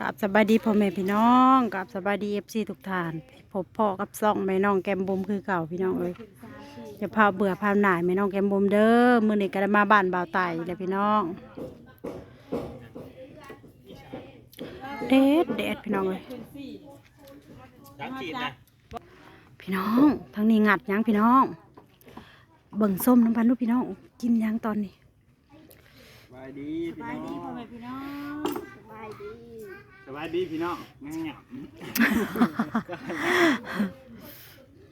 กับสบายดีพ่อแม่พี่น้องกับสบายดีเอฟซีทุกท่านพบพ่อกับซ่องแม่น้องแกมบุมคือเก่าพี่น้องเอ้ยจะพาเบื่อพาหน่ายแม่น้องแกมบุมเด้อมือนี้ก็ได้มาบ้านบ่าวไต่แล้วพี่น้องเด็ดเด็ดพี่น้องเอ้ยพี่น้องทางนี้งัดยังพี่น้อง เบิ่งส้มน้ำพันลูกพี่น้องกินยังตอนนี้สบายดีสบายดีพ่อแม่พี่น้องายดีสบายดีพี่น้องงั้นเนี่ย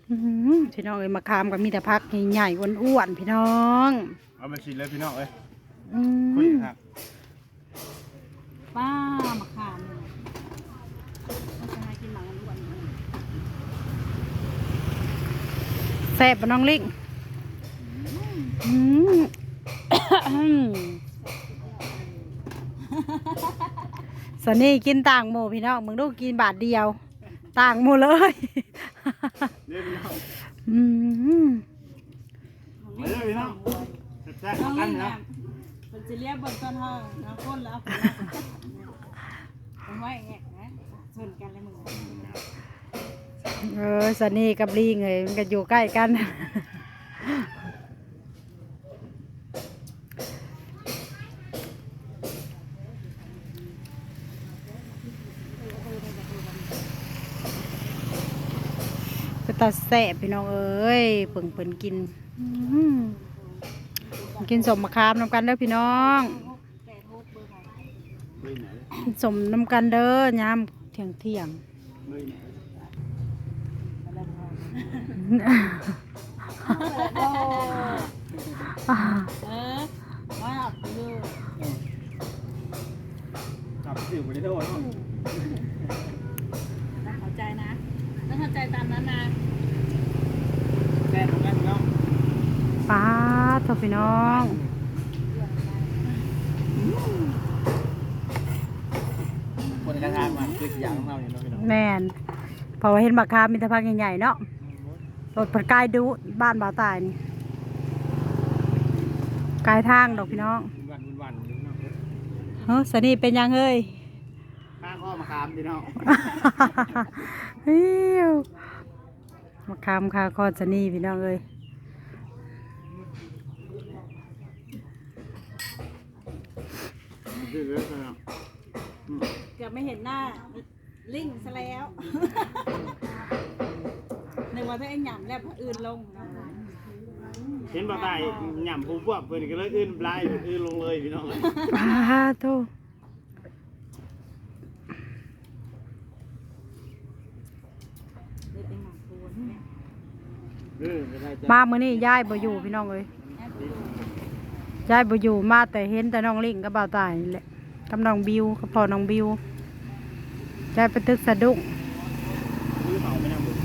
อื้อหือพี่น้องเอ้ยมาคามก็มีแต่พักใหญ่ๆอ้วนๆพี่น้องเอามาชิมเลยพี่น้องเอ้ยอืคุยมครับป้ามาขามเลยต้องจะให้กินหมังล้วนแซ่บบ่น้องลิงอืม สนี่กินต่างหมูพี่น้องมึงดูกินบาทเดียว ต่างหมูเลยเดี๋ยวพี่น้องอืมมาเลยพี่น้องแซ่บน้องๆกัเล่นนนะนะเป็นจะเรียกบนต้นห้องน้องก้นแล้วผมว่าอย่างเงี้ยนะชนกันเลยมึงเออสนี่กับลิงเลยมันก็อยู่ใกล้กัน ก็ตาแสบพี่น้องเอ้ยเปิ่งเปิ่นกินอื้อหือกินสมมะขามน้ำกันเด้อพี่น้องแปดหกเบอร์ของลุยไหนกินสมน้ำกันเด้อยามเที่ยงเที่ยงลุยไหนอ่าเออว่าเอาไปเลยกลับสิวไปได้โทษเนาะต้องเข้าใจนะต้องเข้าใจตามนั้นนะ แซ่บเหมือนกันพี่น้อง ป้าด เถอะพี่น้องคนกระทามาคืออย่างของเราเนี่ยพี่น้องแม่นเพราะว่าเห็นบักคามมีแต่พักใหญ่ๆเนาะรถประกายดูบ้านบ่าวตายนี่กายทางดอกพี่น้องเฮ้ยสนี่เป็นยังเฮ้ยข้าข้อมาคามพี่น้องฮิวมาคำคาคอสนี่พี่น้องเอ้ย คือเรื่องพี่น้องเกือบไม่เห็นหน้า ลิงซะแล้ว ในวันที่ไอ้หย่ำแล้วพออื่นลงนะเห็นบ่ตายหย่ำผู้พวกเพิ่นก็เลยอื่นปลายเพิ่นอื่นลงเลยพี่น้องป้าโตเลยเป็นหมักปูนแม่เออไม่ได้จ้ะ มามื้อนี้ยายบ่อยู่พี่น้องเอ้ยแม่ปูน ยายบ่อยู่มาแต่เห็นแต่น้องลิงกับบ่าวตายนี่แหละกับน้องบิวกับพ่อน้องบิวยายไปตึกสะดุ้งซื้อเหมาไม่นำบุญ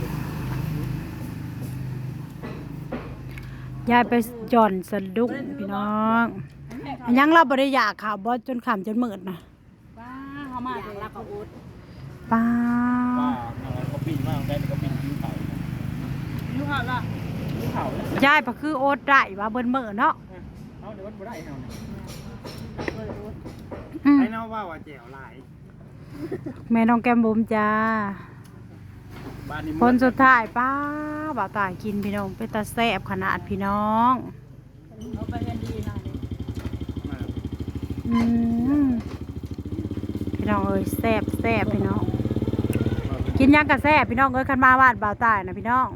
ยายไปหย่อนสะดุ้งพี่น้องอันยังเราบ่ได้อยากข่าวบ่จนค่ำจนมืดนะป้าเขามาจากลาบะอุดป้าว่าอะไรก็ปิ้งมากได้ก็ปิ้งยิ้วเขายูเขาล่ะยิ้วเขาเนี่ยยายก็คือโอดได้ว่าเบิ่นมื้อเนาะ เอาเดี๋ยววัดบ่ได้เอาเนี่ยเบอร์อุดอืมไอ้น้องว่าว่าแจ๋วหลายแม่น้องแก้มบุ๋มจ้า บ้านนี้คนสุดท้ายป้าบ่าวตายกินพี่น้องเป็นตาแซ่บขนาดพี่น้องเอาไปกันดีหน่อยดิมาอืมพี่น้องเอ้ยแซ่บแซ่บพี่น้อง กินหยังกะแซ่บพี่น้องเอ้ยคันมาบ้านบ่าวตายนะพี่น้อง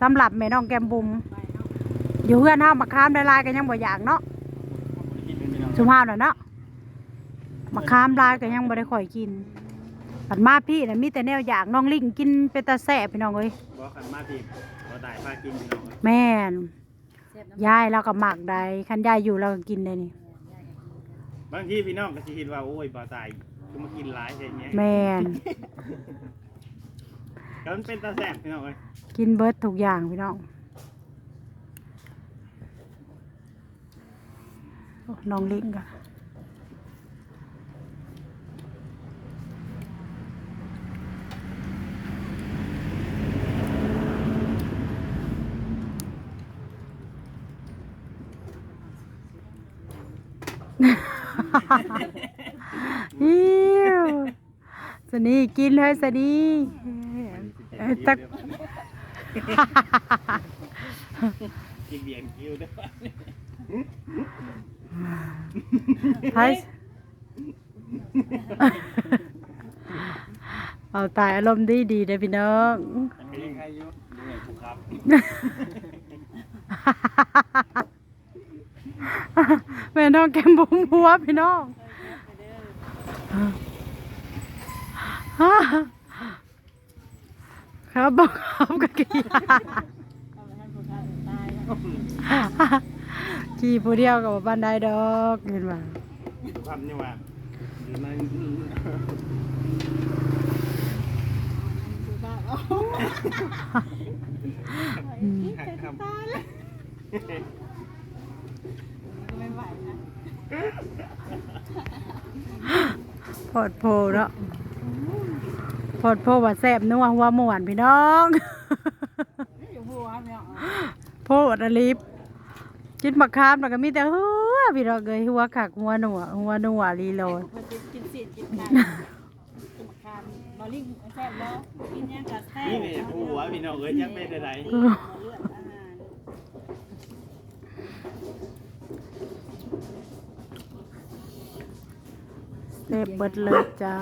สำหรับแม่น้องแก้มบุ๋ม ไปเนาะ อยู่เพื่อนเฮามาค้ามได้ลายกันยังบ่อยากเนาะกินเป็นพี่น้องสุภาพน่ะเนาะมาค้ามลายกันยังบ่ได้ค่อยกินปัดมาพี่น่ะมีแต่แนวอยากน้องลิงกินเป็นตาแซ่บพี่น้องเอ้ยบ่ขันมาพี่บ่ได้พากินพี่น้องแม่นเสียบน้ำยายเราก็หมักได้คันยายอยู่เราก็กินได้นี่บางทีพี่น้องก็สิคิดว่าโอ้ยบ่ตายคือมากินหลายอย่างเงี้ยแม่นแล้วมันเป็นตาแซ่บพี่น้องเอ้ยกินเบิดทุกอย่างพี่น้องโอ้ น้องลิงก็อิ๊วสนีกินเลยสนีเอ้ยตัก กินเบียนคิวเด้อ ไพเอาตายอารมณ์ดีดีเลยพี่น้องมีใครอยู่ดูไงผู้ครับแม่น้องแก้มบุ้มหัวพี่น้องครับบอกครับกะกี้ เอาไปให้ผู้ชายตายแล้วขี่ผู้เดียวกับบ้านได้ดอกเห็นว่าผู้ครับนี่ว่าอยู่ในผู้ชายเอาครับไม่ไหวนะพอดโพเนาะพอดโพว่าแซ่บนัวหัวหมวนพี่น้องอยู่หัวเนี่ยโพดอลิฟ กินมะขามแล้วก็มีแต่หัวพี่น้องเลยหัวขักหัวหนัวหัวหนัวลีโลดมันจะกินสีกินไก่กินคามบอลลิงแซ่บบ่กินยังกับแซ่บนี่นี่ผู้หัวพี่น้องเอ้ยยังเป็นอะไรเลือดอาหารเซ่บเบิดเลยจ้า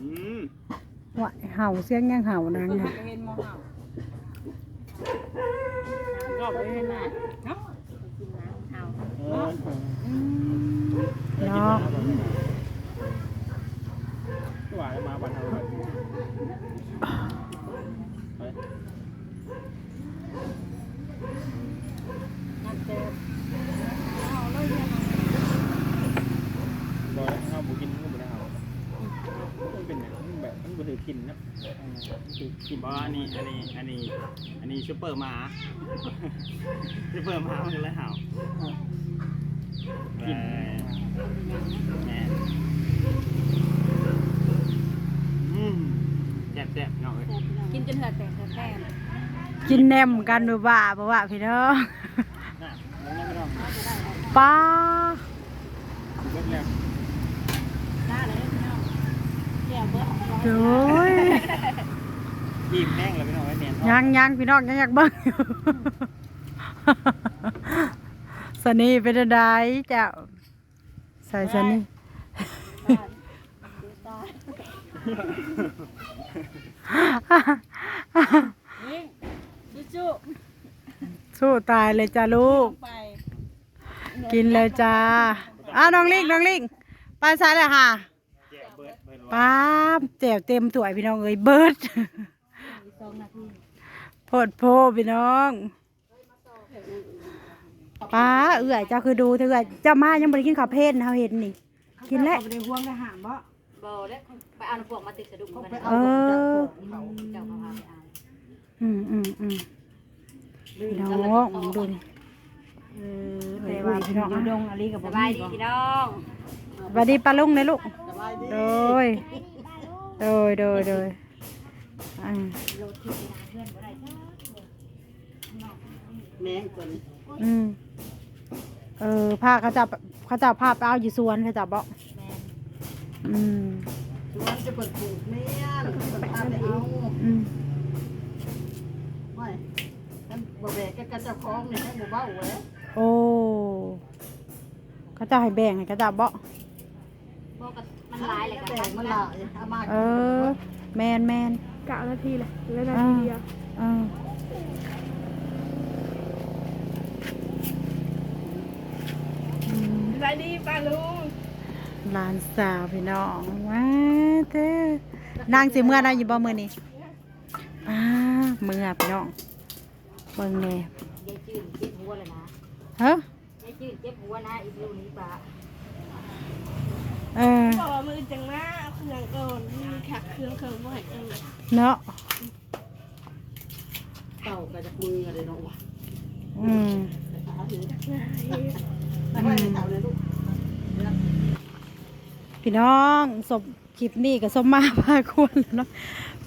อืมหวายเห่าเสียงยังเห่านางก็น่ะเห็นมอเห่าก็ไปเห็นน่ะเนาะกินน้ำ เห่าเออเนาะหวานมาบันเทาเลยไป น้ำเจ็บเอาเลยเนี่ย บอกแล้วข้าวบุกินก็ไม่ได้เอามันเป็นแบบมันแบบมันบ่ถือ กินนะถือกินบ่อันนี้อันนี้อันนี้อันนี้ซุปเปอร์หมาซุปเปอร์หมามันเลยเห่ากินแหมอืมแซ่บแซ่บๆเนาะเอ้ยกินจนเหือดแตกแตกกินแนมกันดูบ้าบ่ว่าพี่น้องน่ะแล้วยังไม่ต้องป้าเบิดแล้วหน้าเลยพี่น้องเดี๋ ยวเบิร์ดโอ้ยอิ่มแม่งเลยไม่ต้องไว้เนียนยังยังพี่น้องยังอยากเบิ่งอยู่สนีเป็นอะไรเจ้าใส่สนีตายนี่จุ๊สู้ตายเลยจ้าลูกไปกินเลยจ้าอ้าวน้องลิงน้องลิงไปใส่เลยค่ะแย่เบิดเบิดป้าบแจ่วเต็มถ้วยพี่น้องเอ้ยเบิดอีกสองนาที โพดโพพี่น้องป้าเอื่อยเจ้าคือดูเถอะเอื่อยเจ้ามายังบ่ได้กินข้าวเพลนเฮาเห็นนี่ กินแล้วเอาไปในห่วงทหารบ่บ่ได้ไปเอาพวกมาติดกระดุมกันเออเจ้าพาไปเอาอืมอืมอืมพี่น้องมึงดูนี่เออแต่ว่าพี่น้องดงอะไรกับสบายดีพี่น้องสวัสดีป้าลุงเลยลูกโดยโดยโดยโดยอ่า แมงตัวนี้อืมเออผ้าเขาจะเขาจะผ้าไปเอาอยู่สวนเขาจะบอกอืมชวนจะเปิดปลูกเนี่ยไปเอาไปเอาอืมไม่ท่านบ่แบกก็กระเจ้าของนี่ให้หมู่บ้าแหวะโอ้เขาจะให้แบ่งให้เขาจะบอกพวกมันหลายเลยแต่กันมันหลายเอามาเออ แมนแมนเก้านาทีเลยเหลือนาทีเดียวอ่าอื สวัสดีป้าลุงหลานสาวพี่น้องว้าเต้นางสิเมื่อได้อยู่บ่มือนี่อ่าเมื่อพี่น้องเบิ่งแน่ยายจืดเจ็บหัวเลยนะเฮ้ยยายจืดเจ็บหัวนะอีกลูกนี้ปะเออบอกว่ามือจังมาเอาเครื่องก่อนมีขักเครื่องเครื่องบ่ให้เออเนาะเต่ากับจากมืออะไรเนาะวะอืม พี่น้องสมคลิปนี้ก็สมมาพาควรเนาะ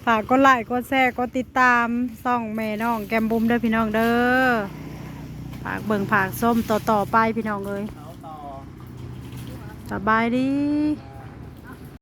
ฝากกดไลค์กดแชร์กดติดตามส่องแม่น้องแกมบุมเด้อพี่น้องเด้อฝากเบิ่งฝากส้มต่อต่อไปพี่น้องเลยเอต่อสบายดี